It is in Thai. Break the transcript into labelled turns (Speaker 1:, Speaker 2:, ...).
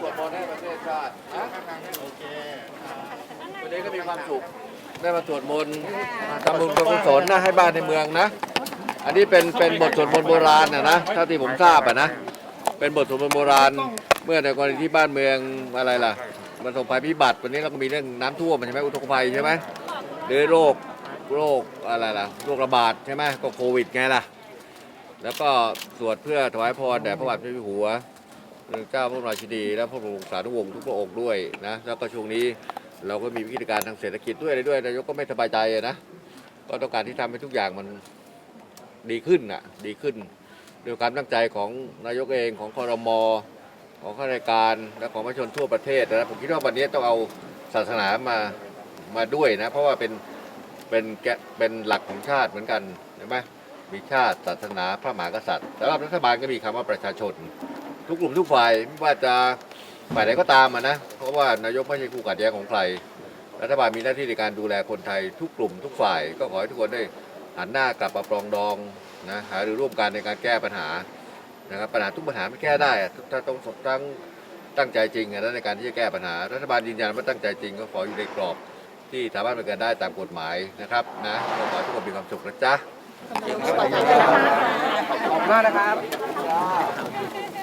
Speaker 1: สวดมนต์ให้ประเทศชาตินะโอเควันนี้ก็มีความสุขได้มาสวดมนต์ทำบุญกุศลนะให้บ้านในเมืองนะ อันนี้เป็นเป็นบทสวดมนต์โบราณนะนะเท่าที่ผมทราบอะนะเป็นบทสวดมนต์โบราณ เมื่อในกรณีที่บ้านเมืองอะไรล่ะ มันสงภัยพิบัติวันนี้เราก็มีเรื่องน้ำท่วมใช่ไหมอุทกภัยใช่ไหมหรือโรคโรคอะไรล่ะโรคระบาดใช่ไหมก็โควิดไงล่ะ แล้วก็สวดเพื่อถวายพรแด่พระบาทสมเด็จพระอยู่หัว เจ้าพระราชินีและพระบรมสาธุวงศ์ทุกพระองค์ด้วยนะแล้วก็ช่วงนี้เราก็มีวิกฤตการทางเศรษฐกิจด้วยอะไรด้วยนายกก็ไม่สบายใจนะก็ต้องการที่ทำให้ทุกอย่างมันดีขึ้นอะดีขึ้นด้วยความตั้งใจของนายกเองของคอรมอของข้าราชการและของประชาชนทั่วประเทศนะผมคิดว่าวันนี้ต้องเอาศาสนามามาด้วยนะ เพราะว่าเป็นเป็นแกเป็นหลักของชาติเหมือนกันใช่ไหมมีชาติศาสนาพระมหากษัตริย์สำหรับรัฐบาลก็มีคำว่าประชาชน ทุกกลุ่มทุกฝ่ายไม่ว่าจะฝ่ายไหนก็ตามนะเพราะว่านายกไม่ใช่คู่ขัดแย้งของใครรัฐบาลมีหน้าที่ในการดูแลคนไทยทุกกลุ่มทุกฝ่าย ก็ขอให้ทุกคนได้หันหน้ากลับมาปรองดองนะหารือร่วมกันในการแก้ปัญหานะครับปัญหาทุกปัญหาไม่แก้ได้ถ้าต้องตั้งตั้งใจจริงนะในการที่จะแก้ปัญหา รัฐบาลยืนยันว่าตั้งใจจริงก็ขออยู่ในกรอบที่สามารถดำเนินการได้ตามกฎหมายนะครับนะก็ขอให้ทุกคนมีความสุขนะจ๊ะ
Speaker 2: ขอบคุณมากนะครับ